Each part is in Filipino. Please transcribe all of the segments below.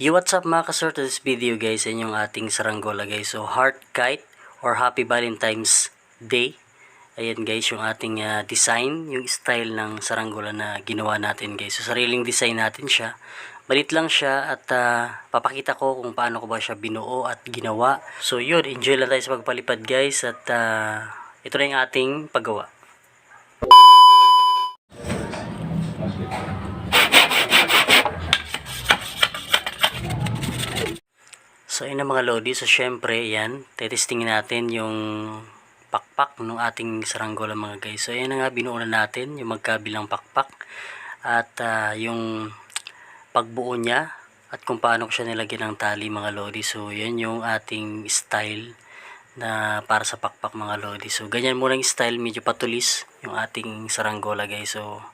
Yo, what's up mga kasort this video guys, yan yung ating saranggola guys. So, heart kite or happy Valentine's Day. Ayan guys, yung ating ah, design, yung style ng saranggola na ginawa natin guys. So, sariling design natin siya. Balit lang siya at ah, papakita ko kung paano ko ba siya binuo at ginawa. So, yun, enjoy lang tayo sa pagpalipad guys at ah, ito na yung ating paggawa. Ang mga lodi. So, syempre, yan. Tetestingin natin yung pakpak ng ating saranggola mga guys. So, yan na nga binuo na natin, yung magkabilang pakpak. At ah, yung pagbuo niya at kung paano ko siya nilagyan ng tali mga lodi. So, yan yung ating style na para sa pakpak mga lodi. So, ganyan muna yung style. Medyo patulis yung ating saranggola guys. So,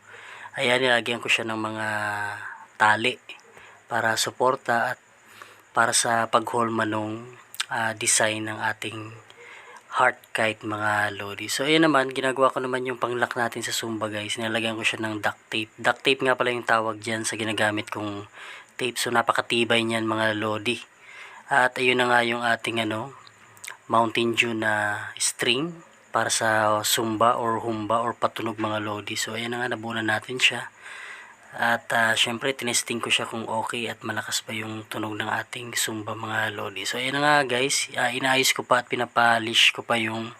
ayan, nilagyan ko siya ng mga tali para suporta at para sa pagholma nung ah, design ng ating heart kite mga lodi. So ayan naman, ginagawa ko naman yung panglock natin sa Zumba guys. Nilagyan ko siya ng duct tape. Duct tape nga pala yung tawag dyan sa ginagamit kong tape. So napakatibay niyan mga lodi. At ayun na nga yung ating ano, Mountain Dew na string para sa Zumba or Humba or patunog mga lodi. So ayan na nga, nabuo na natin siya. At ah, syempre tinesting ko siya kung okay at malakas ba yung tunog ng ating Zumba mga lodi. So ayun na nga guys, ah, inaayos ko pa at pinapalish ko pa yung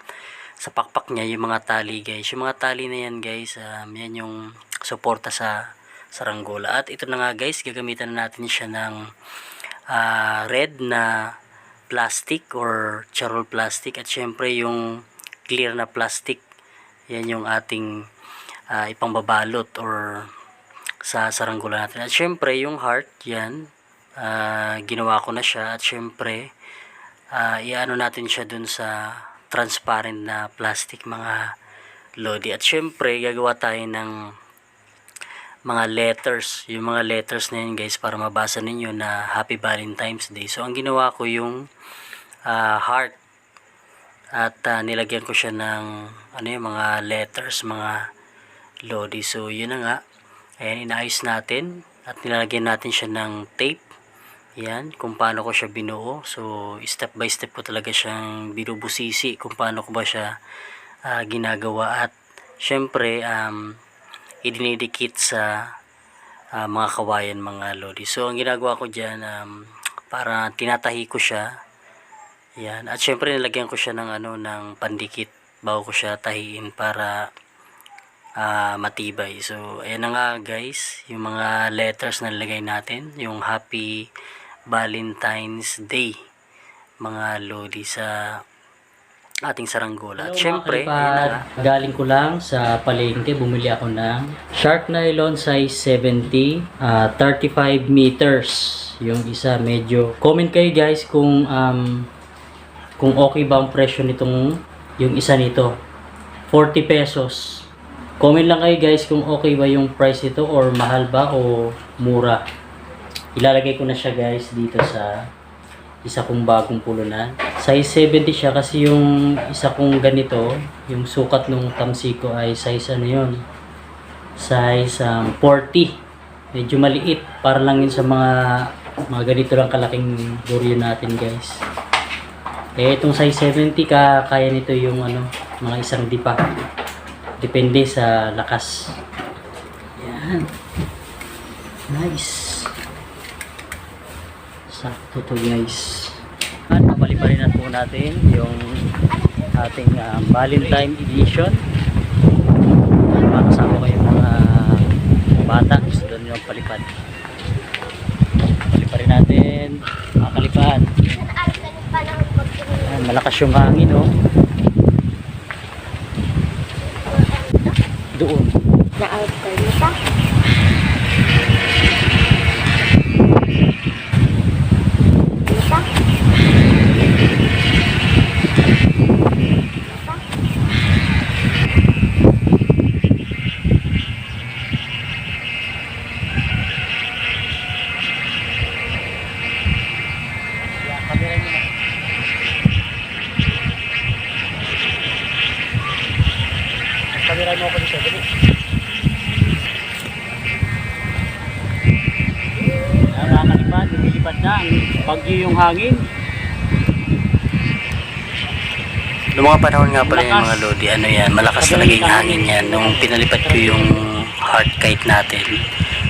sa pakpak niya yung mga tali guys. Yung mga tali na yan guys, um, yan yung suporta sa saranggola. At ito na nga guys, gagamitan na natin siya ng ah, red na plastic or charol plastic at syempre yung clear na plastic. Yan yung ating ah, ipangbabalot or sa saranggola natin. At syempre, yung heart, yan, ah, ginawa ko na siya. At syempre, ah, iano natin siya dun sa transparent na plastic mga lodi. At syempre, gagawa tayo ng mga letters. Yung mga letters na yun guys, para mabasa ninyo na Happy Valentine's Day. So, ang ginawa ko yung ah, heart. At ah, nilagyan ko siya ng ano yung mga letters, mga lodi. So, yun na nga. Ayan, inaayos natin at nilalagyan natin siya ng tape. Yan, kung paano ko siya binuo. So, step by step ko talaga siyang binubusisi kung paano ko ba siya ah, ginagawa. At, syempre, um, idinidikit sa ah, mga kawayan, mga lodi. So, ang ginagawa ko dyan, um, para tinatahi ko siya. Yan. At, syempre, nilagyan ko siya ng, ano, ng pandikit bago ko siya tahiin para ah, matibay. So, ayan na nga guys, yung mga letters na nilagay natin, yung Happy Valentine's Day, mga lodi sa ating saranggola. At syempre, na galing ko lang sa palengke, bumili ako ng Shark Nylon size 70, ah, 35 meters. Yung isa medyo, comment kayo guys kung um, kung okay ba ang presyo nitong yung isa nito. 40 pesos. Comment lang kayo guys kung okay ba yung price nito or mahal ba o mura. Ilalagay ko na siya guys dito sa isa kong bagong pulunan. Size 70 siya kasi yung isa kong ganito, yung sukat nung tamsi ko ay size ano yun? Size um, 40. Medyo maliit para lang yun sa mga mga ganito lang kalaking buryo natin guys. Eh itong size 70 ka kaya nito yung ano, mga isang dipa. Depende sa lakas. Yan. Nice. Sakto to guys. At papaliparin na po natin yung ating ah, Valentine edition. Makasama ko yung mga bata. Gusto doon yung palipad. Paliparin natin. Makalipad. Ayan, malakas yung hangin oh. Doon. Na, bagyo yung hangin. Noong mga panahon nga pala yan Malakas. mga Lodi, ano yan, malakas talaga yung hangin yan. Nung pinalipat ko yung hard kite natin,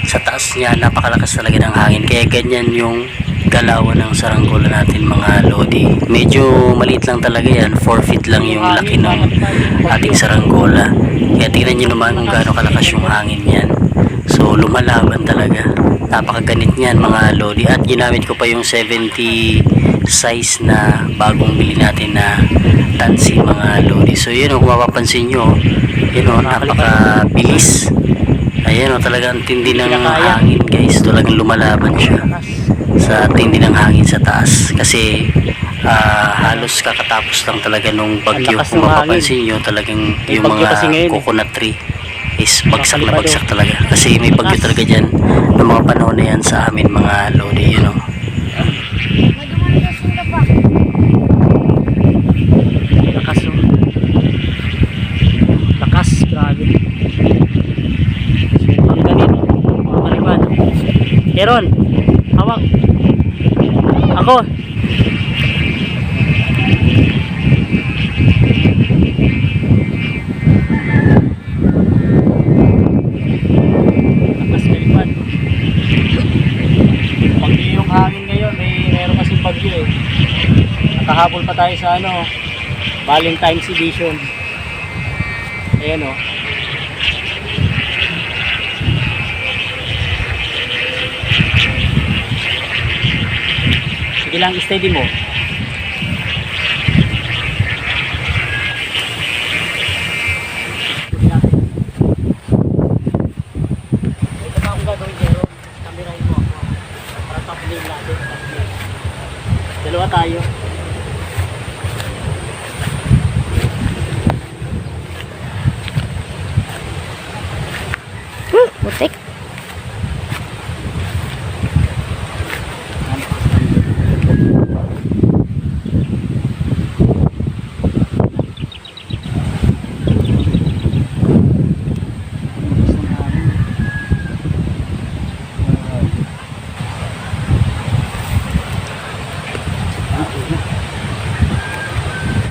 sa taas niya, napakalakas talaga ng hangin. Kaya ganyan yung galawan ng saranggola natin mga Lodi. Medyo maliit lang talaga yan, 4 feet lang yung laki ng ating saranggola. Kaya tingnan nyo naman kung gaano kalakas yung hangin yan. So lumalaban talaga. Napakaganit niyan mga Lodi. At ginamit ko pa yung 70 size na bagong bili natin na tansi mga Lodi. So yun o, kung mapapansin nyo, yun o, napakabilis. Ayan o, talagang tindi ng hangin guys. Talagang lumalaban siya sa tindi ng hangin sa taas. Kasi ah, halos kakatapos lang talaga nung bagyo. Kung ng mapapansin nyo, talagang yung mga eh. coconut tree is bagsak na bagsak oh. talaga. Kasi may bagyo talaga dyan ng mga panahon na yan sa amin mga Lodi. Yun o. Lakas oh. Lakas, grabe. Ang ganit, mga kalipad. Keron, hawak. Ako. Lakas kalipad. Bagyo yung hangin ngayon, may meron kasi bagyo eh. Nakahabol pa tayo sa ano, Valentine's edition. Ayan o. Sige lang, steady mo. প্রত্যেক